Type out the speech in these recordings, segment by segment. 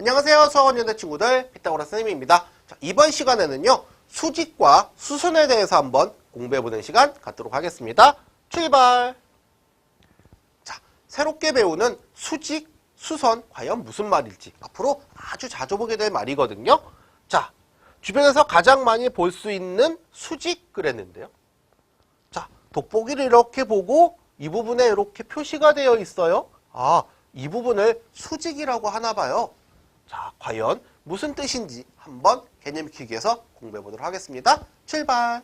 안녕하세요. 수학원연대 친구들 피타고라스 선생님입니다. 자, 이번 시간에는요 수직과 수선에 대해서 한번 공부해보는 시간 갖도록 하겠습니다. 출발! 자 새롭게 배우는 수직, 수선 과연 무슨 말일지 앞으로 아주 자주 보게 될 말이거든요. 자 주변에서 가장 많이 볼 수 있는 수직 그랬는데요. 자 돋보기를 이렇게 보고 이 부분에 이렇게 표시가 되어 있어요. 아 이 부분을 수직이라고 하나 봐요 자, 과연 무슨 뜻인지 한번 개념 키기에서 공부해 보도록 하겠습니다. 출발!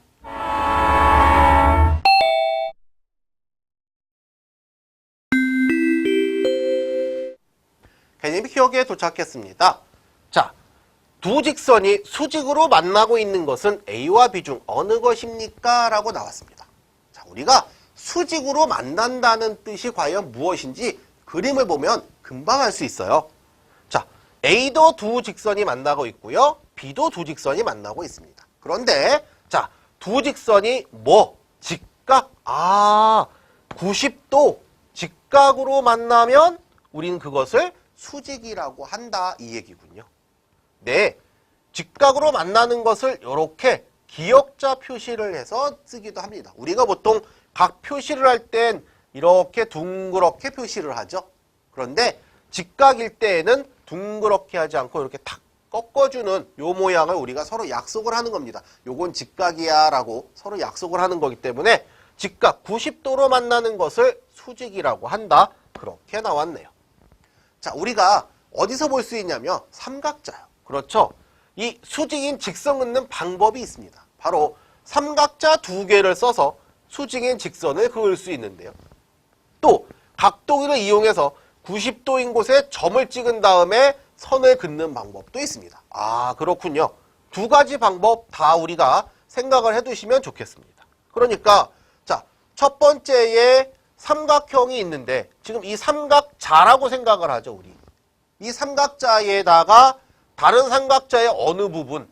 개념 키우기에 도착했습니다. 자, 두 직선이 수직으로 만나고 있는 것은 A와 B 중 어느 것입니까? 라고 나왔습니다. 자, 우리가 수직으로 만난다는 뜻이 과연 무엇인지 그림을 보면 금방 알 수 있어요. 자, A도 두 직선이 만나고 있고요. B도 두 직선이 만나고 있습니다. 그런데 자, 두 직선이 뭐? 직각? 아, 90도 직각으로 만나면 우리는 그것을 수직이라고 한다 이 얘기군요. 네, 직각으로 만나는 것을 이렇게 기역자 표시를 해서 쓰기도 합니다. 우리가 보통 각 표시를 할 땐 이렇게 둥그렇게 표시를 하죠. 그런데 직각일 때에는 둥그렇게 하지 않고 이렇게 탁 꺾어주는 요 모양을 우리가 서로 약속을 하는 겁니다. 요건 직각이야 라고 서로 약속을 하는 거기 때문에 직각 90도로 만나는 것을 수직이라고 한다. 그렇게 나왔네요. 자, 우리가 어디서 볼 수 있냐면 삼각자요. 그렇죠? 이 수직인 직선 긋는 방법이 있습니다. 바로 삼각자 두 개를 써서 수직인 직선을 그을 수 있는데요. 또 각도기를 이용해서 90도인 곳에 점을 찍은 다음에 선을 긋는 방법도 있습니다. 아 그렇군요. 두 가지 방법 다 우리가 생각을 해두시면 좋겠습니다. 그러니까 자첫 번째에 삼각형이 있는데 지금 이 삼각자라고 생각을 하죠 우리. 이 삼각자에다가 다른 삼각자의 어느 부분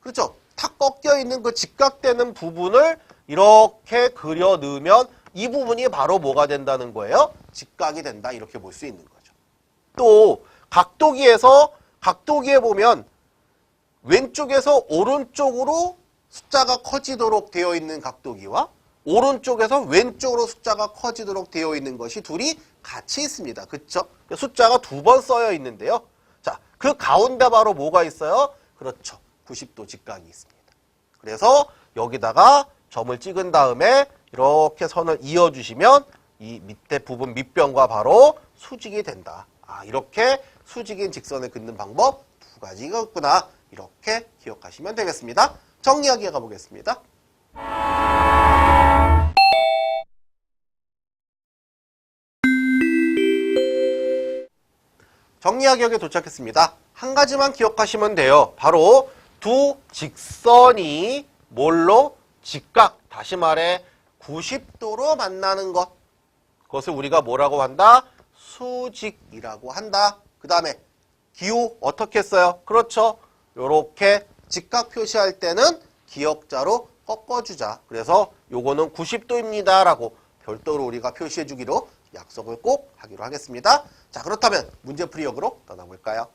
그렇죠? 탁 꺾여 있는 그 직각되는 부분을 이렇게 그려 넣으면 이 부분이 바로 뭐가 된다는 거예요? 직각이 된다 이렇게 볼 수 있는 거죠. 또 각도기에서 각도기에 보면 왼쪽에서 오른쪽으로 숫자가 커지도록 되어 있는 각도기와 오른쪽에서 왼쪽으로 숫자가 커지도록 되어 있는 것이 둘이 같이 있습니다. 그쵸? 숫자가 두 번 써여 있는데요. 자, 그 가운데 바로 뭐가 있어요? 그렇죠. 90도 직각이 있습니다. 그래서 여기다가 점을 찍은 다음에 이렇게 선을 이어주시면 이 밑에 부분 밑변과 바로 수직이 된다. 아, 이렇게 수직인 직선을 긋는 방법 두 가지가 있구나. 이렇게 기억하시면 되겠습니다. 정리하기 가보겠습니다. 정리하기역에 도착했습니다. 한 가지만 기억하시면 돼요. 바로 두 직선이 뭘로 직각, 다시 말해 90도로 만나는 것. 그것을 우리가 뭐라고 한다? 수직이라고 한다. 그 다음에 기호 어떻게 써요? 그렇죠. 요렇게 직각 표시할 때는 기역자로 꺾어주자. 그래서 요거는 90도입니다. 라고 별도로 우리가 표시해 주기로 약속을 꼭 하기로 하겠습니다. 자, 그렇다면 문제풀이역으로 떠나볼까요?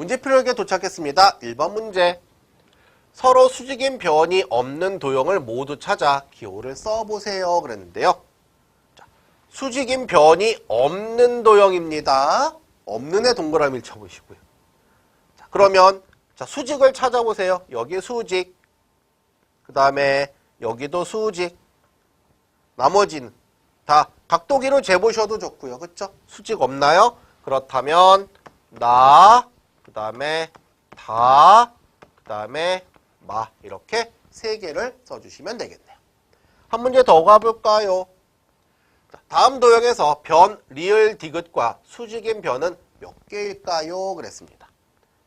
문제 풀이역에 도착했습니다. 1번 문제. 서로 수직인 변이 없는 도형을 모두 찾아 기호를 써보세요. 그랬는데요. 자, 수직인 변이 없는 도형입니다. 없는 애 동그라미를 쳐보시고요. 자, 그러면 자, 수직을 찾아보세요. 여기 수직. 그 다음에 여기도 수직. 나머지는 다 각도기로 재보셔도 좋고요. 그쵸? 수직 없나요? 그렇다면 나, 그 다음에 다, 그 다음에 마 이렇게 세 개를 써주시면 되겠네요. 한 문제 더 가볼까요? 자, 다음 도형에서 변, 리을, 디귿과 수직인 변은 몇 개일까요? 그랬습니다.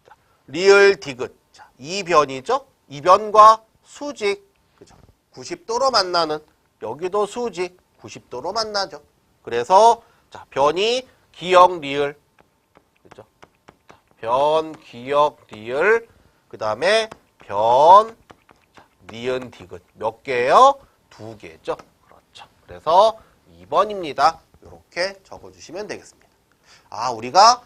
자, 리을, 디귿. 자, 이 변이죠? 이 변과 수직. 그죠? 90도로 만나는 여기도 수직 90도로 만나죠. 그래서 자, 변이 기역, 리을. 변, 기역, 리을. 그 다음에 변, 자, 니은, 디귿. 몇 개예요? 두 개죠. 그렇죠. 그래서 2번입니다. 이렇게 적어주시면 되겠습니다. 아, 우리가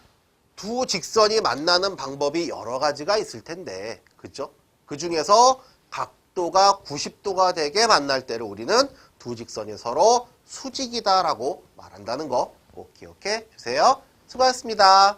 두 직선이 만나는 방법이 여러 가지가 있을 텐데, 그죠? 그 중에서 각도가 90도가 되게 만날 때를 우리는 두 직선이 서로 수직이다라고 말한다는 거 꼭 기억해 주세요. 수고하셨습니다.